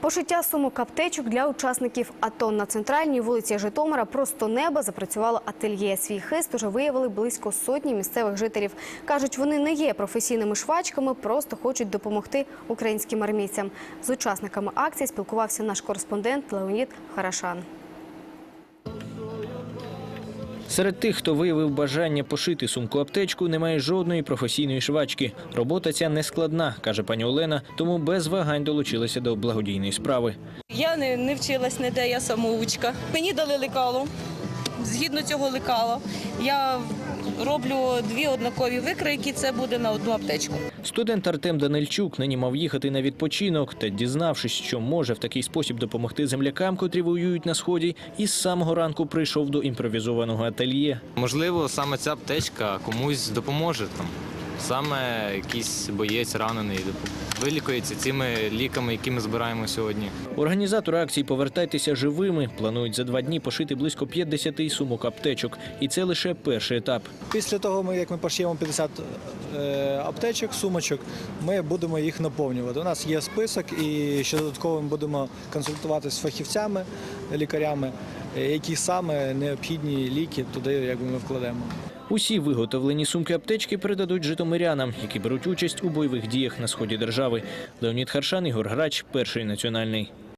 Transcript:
Пошиття сумок аптечок для учасників АТО на центральній вулиці Житомира просто неба запрацювало ательє. Свій хист уже виявили близько сотні місцевих жителів. Кажуть, вони не є професійними швачками, просто хочуть допомогти українським армійцям. З учасниками акції спілкувався наш кореспондент Леонід Харашан. Серед тих, хто виявив бажання пошити сумку аптечку, немає жодної професійної швачки. Робота ця не складна, каже пані Олена, тому без вагань долучилася до благодійної справи. Я не, не вчилась ніде, я самоучка. Мені дали лекало. Згідно цього лекала, я роблю дві однакові викрайки. це буде на одну аптечку. Студент Артем Данильчук нині мав їхати на відпочинок та, дізнавшись, що може в такий спосіб допомогти землякам, котрі воюють на сході, із самого ранку прийшов до імпровізованого ательє. Можливо, саме ця аптечка комусь допоможе там. Саме якийсь боєць ранений вилікується цими ліками, які ми збираємо сьогодні. Організатори акції Повертайтеся живими планують за два дні пошити близько 50 сумок аптечок, і це лише перший етап. Після того, як ми пошиємо 50 е, аптечок, сумочок, ми будемо їх наповнювати. У нас є список, і ще додатково ми будемо консультуватися з фахівцями, лікарями, які саме необхідні ліки туди якби ми вкладемо. Усі виготовлені сумки аптечки передадуть житомирянам, які беруть участь у бойових діях на сході держави. Леонід Харшан, Ігор Грач, перший національний.